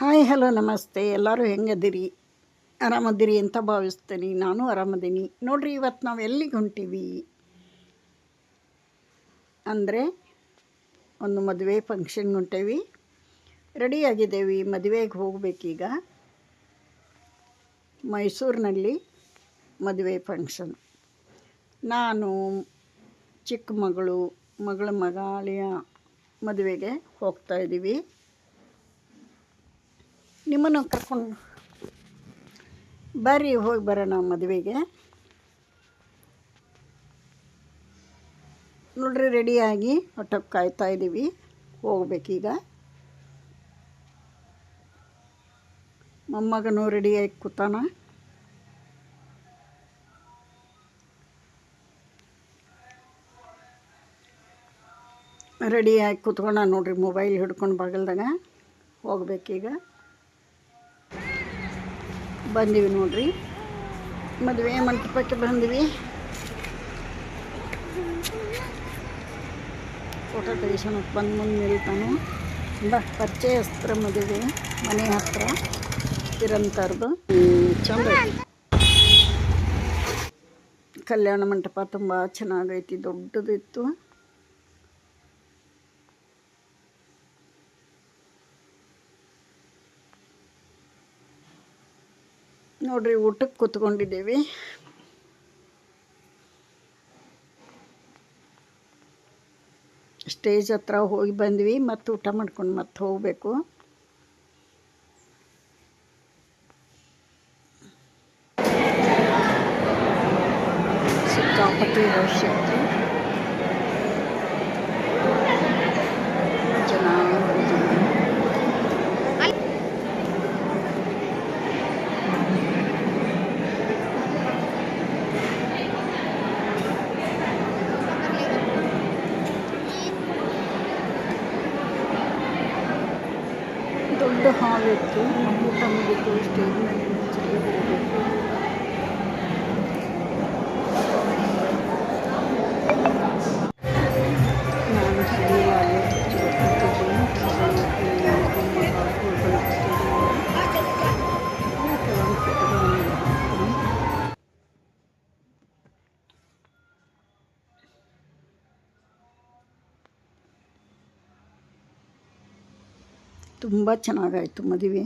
Hi, hello, ನಮಸ್ತೆ. ಎಲ್ಲರೂ ಹೆಂಗದಿರಿ? ಆರಾಮದಿರಿ ಅಂತ ಭಾವಿಸ್ತೀನಿ. ನಾನು ಆರಾಮದೀನಿ. ನೋಡ್ರಿ, ಇವತ್ತು ನಾವು ಎಲ್ಲಿಗೆ ಹೊಂಟೀವಿ? ಅಂದರೆ, ಒಂದು ಮದುವೆ ಫಂಕ್ಷನ್ಗೆ ಹೊಂಟೇವಿ. ರೆಡಿಯಾಗಿದ್ದೇವೆ ಮದುವೆಗೆ ಹೋಗಬೇಕೀಗ. ಮೈಸೂರಿನಲ್ಲಿ ಮದುವೆ ಫಂಕ್ಷನ್ ನಾನು, ಚಿಕ್ಕ ಮಗಳು, ಮಗಳ ಮಗಾಳಿಯ ಮದುವೆಗೆ ಹೋಗ್ತಾ ಇದ್ದೀವಿ. ನಿಮ್ಮನ್ನು ಕರ್ಕೊಂಡು ಬರ್ರಿ, ಹೋಗಿ ಬರೋಣ ಮದುವೆಗೆ. ನೋಡ್ರಿ ರೆಡಿಯಾಗಿ ಒಟ್ಟು ಕಾಯ್ತಾ ಇದ್ದೀವಿ ಹೋಗ್ಬೇಕೀಗ ಮೊಮ್ಮಗನು ರೆಡಿಯಾಗಿ ಕೂತಾನ. ರೆಡಿಯಾಗಿ ಕೂತ್ಕೊಂಡ ನೋಡ್ರಿ ಮೊಬೈಲ್ ಹಿಡ್ಕೊಂಡು ಬಗಲ್ದಾಗ. ಹೋಗ್ಬೇಕೀಗ. ಬಂದೀವಿ ನೋಡ್ರಿ. ಮದುವೆ ಮಂಟಪಕ್ಕೆ ಬಂದ್ವಿ. ಫೋಟೋ ತೆಗಿಸೋಣಕ್ಕೆ ಬಂದು ಮುಂದೆ ನಿಲ್ತಾನು. ಪರಿಚಯ ಪರಿಚಯಸ್ತ್ರ ಮದುವೆ, ಮನೆ ಹತ್ರ ಇರೋಂಥವ್ರದ್ದು ಚಂದ ಕಲ್ಯಾಣ ಮಂಟಪ ತುಂಬ ಚೆನ್ನಾಗೈತಿ, ದೊಡ್ಡದಿತ್ತು. ನೋಡ್ರಿ ಊಟಕ್ಕೆ ಕೂತ್ಕೊಂಡಿದ್ದೀವಿ. ಸ್ಟೇಜ್ ಹತ್ರ ಹೋಗಿ ಬಂದ್ವಿ ಮತ್ತು ಊಟ ಮಾಡ್ಕೊಂಡು ಮತ್ತೆ ಹೋಗಬೇಕು. ತುಂಬ ಚೆನ್ನಾಗಾಯಿತು ಮದುವೆ.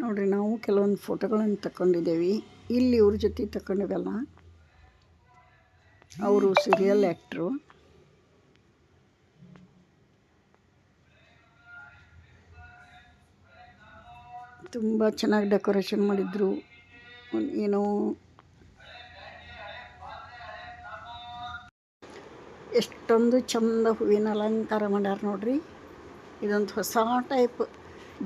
ನೋಡಿರಿ, ನಾವು ಕೆಲವೊಂದು ಫೋಟೋಗಳನ್ನು ತಗೊಂಡಿದ್ದೇವೆ ಇಲ್ಲಿ ಇವ್ರ ಜೊತೆ ತಗೊಂಡಿವಲ್ಲ ಅವರು ಸೀರಿಯಲ್ ಆ್ಯಕ್ಟ್ರು ತುಂಬ ಚೆನ್ನಾಗಿ ಡೆಕೋರೇಷನ್ ಮಾಡಿದ್ರು. ಏನೋ ಎಷ್ಟೊಂದು ಚಂದ ಹೂವಿನ ಅಲಂಕಾರ ಮಾಡ್ಯಾರ ನೋಡ್ರಿ. ಇದೊಂದು ಹೊಸ ಟೈಪ್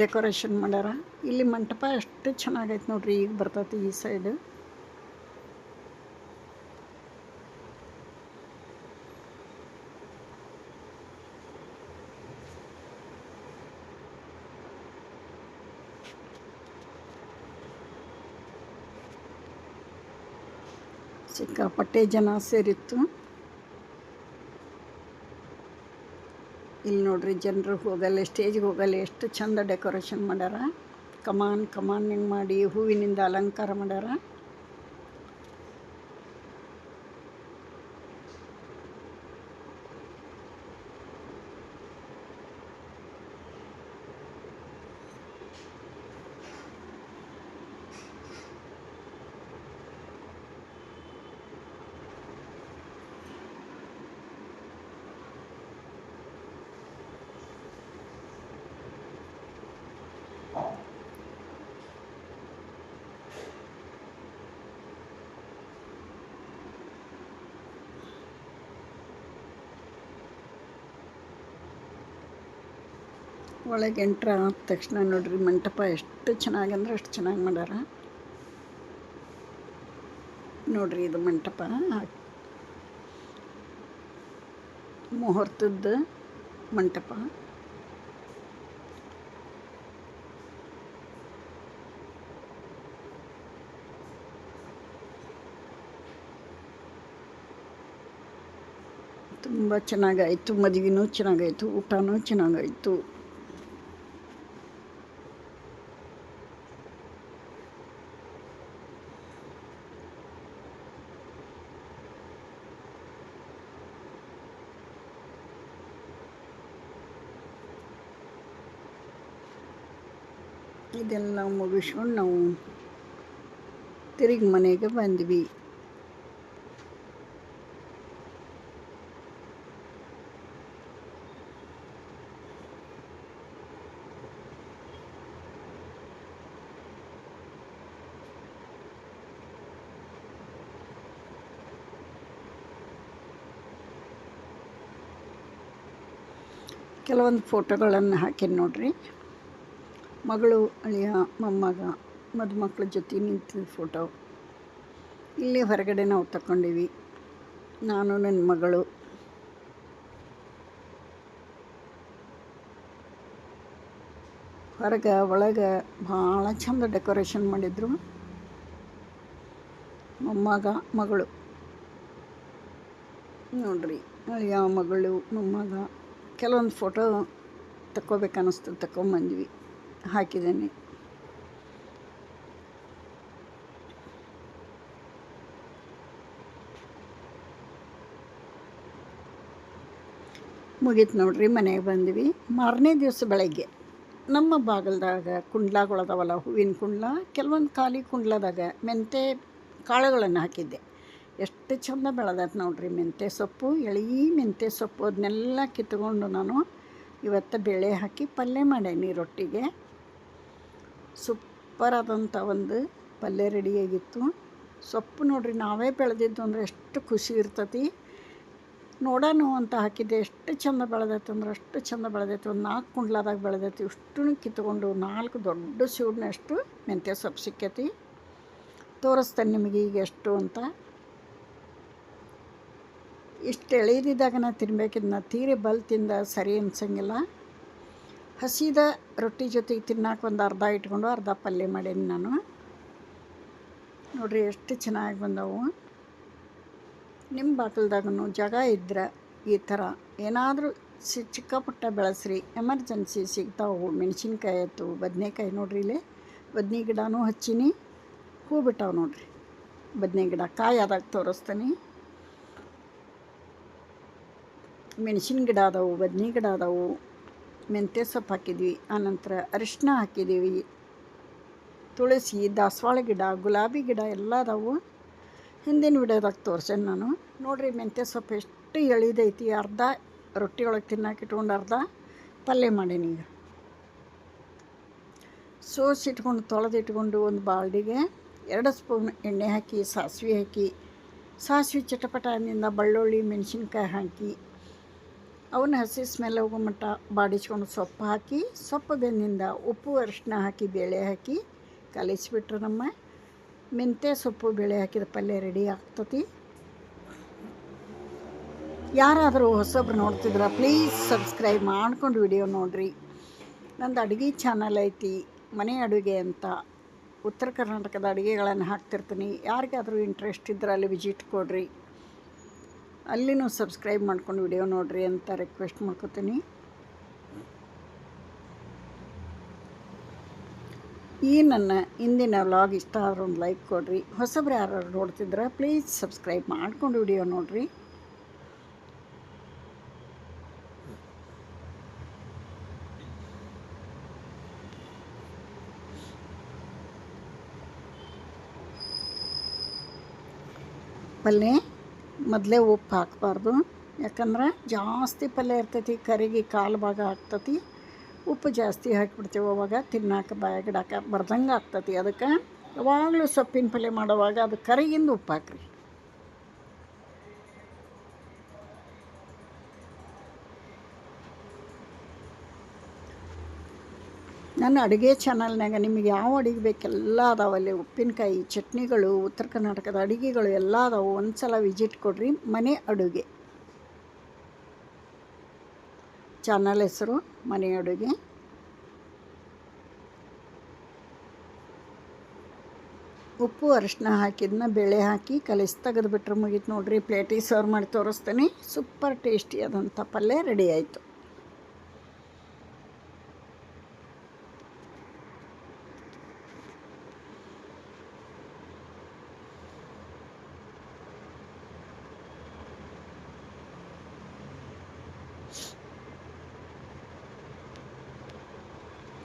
ಡೆಕೋರೇಷನ್ ಮಾಡ್ಯಾರ. ಇಲ್ಲಿ ಮಂಟಪ ಎಷ್ಟು ಚೆನ್ನಾಗೈತೆ ನೋಡ್ರಿ, ಈಗ ಬರ್ತೈತಿ ಈ ಸೈಡ್ ಸಿಕ್ಕಾಪಟ್ಟೆ ಜನ ಸೇರಿತ್ತು. ಇಲ್ಲಿ ನೋಡ್ರಿ ಜನರು ಹೋಗಲ್ಲ ಸ್ಟೇಜ್ಗೆ ಹೋಗಲ್ಲ ಎಷ್ಟು ಚಂದ ಡೆಕೋರೇಷನ್ ಮಾಡ್ಯಾರ. ಕಮಾನ್ ಕಮಾನ್ ಹಿಂಗೆ ಮಾಡಿ ಹೂವಿನಿಂದ ಅಲಂಕಾರ ಮಾಡ್ಯಾರ. ಒಳಗೆ ಎಂಟ್ರ್ ಆದ ತಕ್ಷಣ ನೋಡ್ರಿ ಮಂಟಪ ಎಷ್ಟು ಚೆನ್ನಾಗಿ ಅಂದ್ರೆ ಅಷ್ಟು ಚೆನ್ನಾಗಿ ಮಾಡ್ಯಾರ. ನೋಡ್ರಿ ಇದು ಮಂಟಪ. ಮುಹೂರ್ತದ ಮಂಟಪ. ತುಂಬ ಚೆನ್ನಾಗಾಯಿತು, ಮದುವೆನೂ ಚೆನ್ನಾಗಾಯಿತು, ಊಟನೂ ಚೆನ್ನಾಗಾಯಿತು. ಇದೆಲ್ಲ ಮುಗಿಸ್ಕೊಂಡು ನಾವು ತಿರುಗಿ ಮನೆಗೆ ಬಂದ್ವಿ. ಕೆಲವೊಂದು ಫೋಟೋಗಳನ್ನು ಹಾಕಿ ನೋಡ್ರಿ. ಮಗಳು ಅಳಿಯ ಮೊಮ್ಮಗ, ಮದುಮಕ್ಳ ಜೊತೆ ನಿಂತಿದ್ದ ಫೋಟೋ ಇಲ್ಲಿ ಹೊರಗಡೆ ನಾವು ತಗೊಂಡಿವಿ ನಾನು, ನನ್ನ ಮಗಳು. ಹೊರಗೆ, ಒಳಗೆ ಭಾಳ ಚಂದ ಡೆಕೋರೇಷನ್ ಮಾಡಿದ್ರು ಮೊಮ್ಮಗ, ಮಗಳು. ನೋಡ್ರಿ, ಅಳಿಯ ಮಗಳು, ಮೊಮ್ಮಗ. ಕೆಲವೊಂದು ಫೋಟೋ ತಗೋಬೇಕನ್ನಿಸ್ತು ತಗೊಂಬಂದ್ವಿ ಹಾಕಿದ್ದೇನೆ. ಮುಗೀತು ನೋಡ್ರಿ, ಮನೆಗೆ ಬಂದ್ವಿ. ಮಾರನೇ ದಿವಸ ಬೆಳಗ್ಗೆ, ನಮ್ಮ ಬಾಗಲ್ದಾಗ ಕುಂಡ್ಲಾಗಳದಾವಲ್ಲ, ಹೂವಿನ ಕುಂಡ್ಲ, ಕೆಲವೊಂದು ಖಾಲಿ ಕುಂಡ್ಲದಾಗ ಮೆಂತೆ ಕಾಳುಗಳನ್ನು ಹಾಕಿದ್ದೆ. ಎಷ್ಟು ಚಂದ ಬೆಳೆದೈತೆ ನೋಡ್ರಿ ಮೆಂತೆ ಸೊಪ್ಪು, ಎಳಿ ಮೆಂತೆ ಸೊಪ್ಪು ಅದನ್ನೆಲ್ಲ ಕಿತ್ಕೊಂಡು ನಾನು ಇವತ್ತು ಬೇಳೆ ಹಾಕಿ ಪಲ್ಯ ಮಾಡೇನಿ ರೊಟ್ಟಿಗೆ. ಸೂಪರ್ ಆದಂಥ ಒಂದು ಪಲ್ಯ ರೆಡಿಯಾಗಿತ್ತು. ಸೊಪ್ಪು ನೋಡ್ರಿ, ನಾವೇ ಬೆಳೆದಿದ್ದು ಅಂದರೆ ಎಷ್ಟು ಖುಷಿ ಇರ್ತತಿ. ನೋಡೋಣ ಅಂತ ಹಾಕಿದ್ದೆ, ಎಷ್ಟು ಚಂದ ಬೆಳೆದೈತೆ ಅಂದ್ರೆ ಅಷ್ಟು ಚಂದ ಬೆಳೆದೈತೆ. ಒಂದು ನಾಲ್ಕು ಕುಂಡ್ಲಾದಾಗ ಬೆಳೆದೈತಿ. ಇಷ್ಟು ಕಿತ್ಕೊಂಡು ನಾಲ್ಕು ದೊಡ್ಡ ಸೂಡ್ನಷ್ಟು ಮೆಂತ್ಯ ಸೊಪ್ಪು ಸಿಕ್ಕೈತಿ. ತೋರಿಸ್ತೇನೆ ನಿಮಗೆ ಈಗ ಎಷ್ಟು ಅಂತ. ಇಷ್ಟು ಎಳೆಯದಿದ್ದಾಗ ನಾ ತಿನ್ಬೇಕಿದ್ನ ತೀರಿ ಬಲ್ ತಿಂದ ಸರಿ ಅನ್ಸಂಗಿಲ್ಲ. ಹಸಿದ ರೊಟ್ಟಿ ಜೊತೆಗೆ ತಿನ್ನಕ್ಕೆ ಒಂದು ಅರ್ಧ ಇಟ್ಕೊಂಡು ಅರ್ಧ ಪಲ್ಯ ಮಾಡೀನಿ ನಾನು. ನೋಡಿರಿ ಎಷ್ಟು ಚೆನ್ನಾಗಿ ಬಂದವು. ನಿಮ್ಮ ಬಾಕಲ್ದಾಗೂ ಜಾಗ ಇದ್ರೆ ಈ ಥರ ಏನಾದರೂ ಸಿ ಚಿಕ್ಕ ಪುಟ್ಟ ಬೆಳೆಸ್ರಿ. ಎಮರ್ಜೆನ್ಸಿ ಸಿಗ್ತಾವು. ಮೆಣಸಿನ್ಕಾಯಿ ಆಯಿತು, ಬದನೇಕಾಯಿ ನೋಡ್ರಿ ಇಲ್ಲಿ. ಬದ್ನೆ ಗಿಡನೂ ಹಚ್ಚೀನಿ. ಹೂ ಬಿಟ್ಟಾವೆ ನೋಡ್ರಿ. ಬದನೆ ಗಿಡ ಕಾಯಿ ಆದಾಗ ತೋರಿಸ್ತೀನಿ. ಮೆಣಸಿನ ಗಿಡ ಅದಾವು ಬದನೆ ಗಿಡ ಅದಾವು ಮೆಂತ್ಯ ಸೊಪ್ಪು ಹಾಕಿದ್ವಿ, ಆನಂತರ ಅರಿಶಿನ ಹಾಕಿದ್ದೀವಿ, ತುಳಸಿ, ದಾಸವಾಳ ಗಿಡ, ಗುಲಾಬಿ ಗಿಡ ಎಲ್ಲ ಅದಾವು. ಹಿಂದಿನ ವಿಡಿಯೋದಾಗ ತೋರ್ಸೇನೆ ನಾನು. ನೋಡಿರಿ, ಮೆಂತ್ಯ ಸೊಪ್ಪು ಎಷ್ಟು ಎಳಿದೈತಿ, ಅರ್ಧ ರೊಟ್ಟಿ ಒಳಗೆ ಅರ್ಧ ಪಲ್ಯ ಮಾಡೀನಿ ಈಗ. ಸೋಸಿ ಇಟ್ಕೊಂಡು ತೊಳೆದಿಟ್ಕೊಂಡು ಒಂದು ಬಾಲ್ಡಿಗೆ ಎರಡು ಸ್ಪೂನ್ ಎಣ್ಣೆ ಹಾಕಿ, ಸಾಸಿವೆ ಹಾಕಿ, ಸಾಸಿವೆ ಚಟಪಟದಿಂದ ಬೆಳ್ಳುಳ್ಳಿ, ಮೆಣಸಿನ್ಕಾಯಿ ಹಾಕಿ ಅವನ್ನ ಹಸಿ ಸ್ಮೆಲ್ ಹೋಗೋ ಮಟ್ಟ ಬಾಡಿಸ್ಕೊಂಡು ಸೊಪ್ಪು ಹಾಕಿ, ಸೊಪ್ಪು ಬೆಂದಿಂದ ಉಪ್ಪು ಅರಿಶಿನ ಹಾಕಿ, ಬೇಳೆ ಹಾಕಿ ಕಲಿಸಿಬಿಟ್ರೆ ನಮ್ಮ. ಮೆಂತ್ಯ ಸೊಪ್ಪು, ಬೇಳೆ ಹಾಕಿದ ಪಲ್ಯ ರೆಡಿ ಆಗ್ತತಿ. ಯಾರಾದರೂ ಹೊಸಬ್ರು ನೋಡ್ತಿದ್ರ ಪ್ಲೀಸ್ ಸಬ್ಸ್ಕ್ರೈಬ್ ಮಾಡ್ಕೊಂಡು ವಿಡಿಯೋ ನೋಡಿರಿ. ನಂದು ಅಡುಗೆ ಚಾನಲ್ ಐತಿ, ಮನೆ ಅಡುಗೆ ಅಂತ. ಉತ್ತರ ಕರ್ನಾಟಕದ ಅಡುಗೆಗಳನ್ನು ಹಾಕ್ತಿರ್ತೀನಿ. ಯಾರಿಗಾದರೂ ಇಂಟ್ರೆಸ್ಟ್ ಇದ್ದರೆ ಅಲ್ಲಿ ವಿಸಿಟ್ ಕೊಡ್ರಿ. ಅಲ್ಲಿನೂ ಸಬ್ಸ್ಕ್ರೈಬ್ ಮಾಡ್ಕೊಂಡು ವಿಡಿಯೋ ನೋಡಿರಿ ಅಂತ ರಿಕ್ವೆಸ್ಟ್ ಮಾಡ್ಕೋತೀನಿ. ಈ ನನ್ನ ಇಂದಿನ ವ್ಲಾಗ್ ಇಷ್ಟ ಆದ್ರೆ ಒಂದು ಲೈಕ್ ಕೊಡಿರಿ. ಹೊಸಬ್ರು ಯಾರು ನೋಡ್ತಿದ್ರೆ ಪ್ಲೀಸ್ ಸಬ್ಸ್ಕ್ರೈಬ್ ಮಾಡ್ಕೊಂಡು ವಿಡಿಯೋ ನೋಡಿರಿ. ಪಲ್ಯ ಮೊದಲೇ ಉಪ್ಪು ಹಾಕಬಾರ್ದು. ಯಾಕಂದ್ರೆ ಜಾಸ್ತಿ ಪಲ್ಯ ಇರ್ತೈತಿ, ಕರಿಗೆ ಕಾಲು ಭಾಗ ಆಗ್ತತಿ. ಉಪ್ಪು ಜಾಸ್ತಿ ಹಾಕಿಬಿಡ್ತೀವಿ ಅವಾಗ, ತಿನ್ನಾಕ ಬಾಯಾಗಿಡಾಕ ಬರ್ದಂಗೆ ಆಗ್ತತಿ ಅದಕ್ಕೆ ಯಾವಾಗಲೂ ಸೊಪ್ಪಿನ ಪಲ್ಯ ಮಾಡುವಾಗ ಅದು ಕರಿಗಿಂದ ಉಪ್ಪು ಹಾಕ್ರಿ. ನನ್ನ ಅಡುಗೆ ಚಾನಲ್ನಾಗ ನಿಮಗೆ ಯಾವ ಅಡುಗೆ ಬೇಕೆಲ್ಲ ಅದಾವಲ್ಲಿ ಉಪ್ಪಿನಕಾಯಿ, ಚಟ್ನಿಗಳು, ಉತ್ತರ ಕರ್ನಾಟಕದ ಅಡುಗೆಗಳು ಎಲ್ಲ ಅದಾವು. ಒಂದು ಸಲ ವಿಸಿಟ್ ಕೊಡ್ರಿ. ಮನೆ ಅಡುಗೆ. ಚಾನಲ್ ಹೆಸರು, ಮನೆ ಅಡುಗೆ. ಉಪ್ಪು, ಅರಿಶಿನ ಹಾಕಿದ್ನ ಬೇಳೆ ಹಾಕಿ ಕಲಿಸಿ ತೆಗೆದುಬಿಟ್ರೆ ಮುಗೀತು ನೋಡ್ರಿ. ಪ್ಲೇಟಿಗೆ ಸರ್ವ್ ಮಾಡಿ ತೋರಿಸ್ತೀನಿ. ಸೂಪರ್ ಟೇಸ್ಟಿ ಆದಂಥ ಪಲ್ಯ ರೆಡಿ ಆಯಿತು.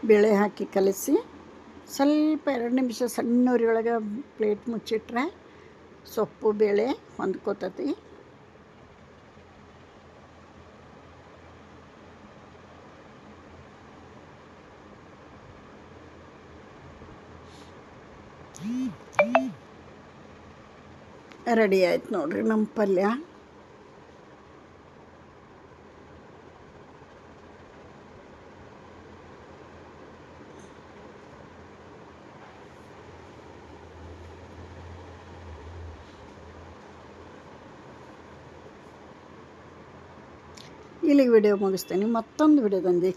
ಬೇಳೆ ಹಾಕಿ ಕಲಸಿ ಸ್ವಲ್ಪ ಎರಡು ನಿಮಿಷ ಸಣ್ಣ ಉರಿಯೊಳಗೆ ಪ್ಲೇಟ್ ಮುಚ್ಚಿಟ್ರೆ ಸೊಪ್ಪು, ಬೇಳೆ ಹೊಂದ್ಕೋತತಿ. ರೆಡಿ ಆಯ್ತು ನೋಡ್ರಿ ನಮ್ಮ ಪಲ್ಯ. ಇಲ್ಲಿಗೆ ವಿಡಿಯೋ ಮುಗಿಸ್ತೀನಿ. ಮತ್ತೊಂದು ವಿಡಿಯೋ ವಿಡಿಯೋದೊಂದಿಗೆ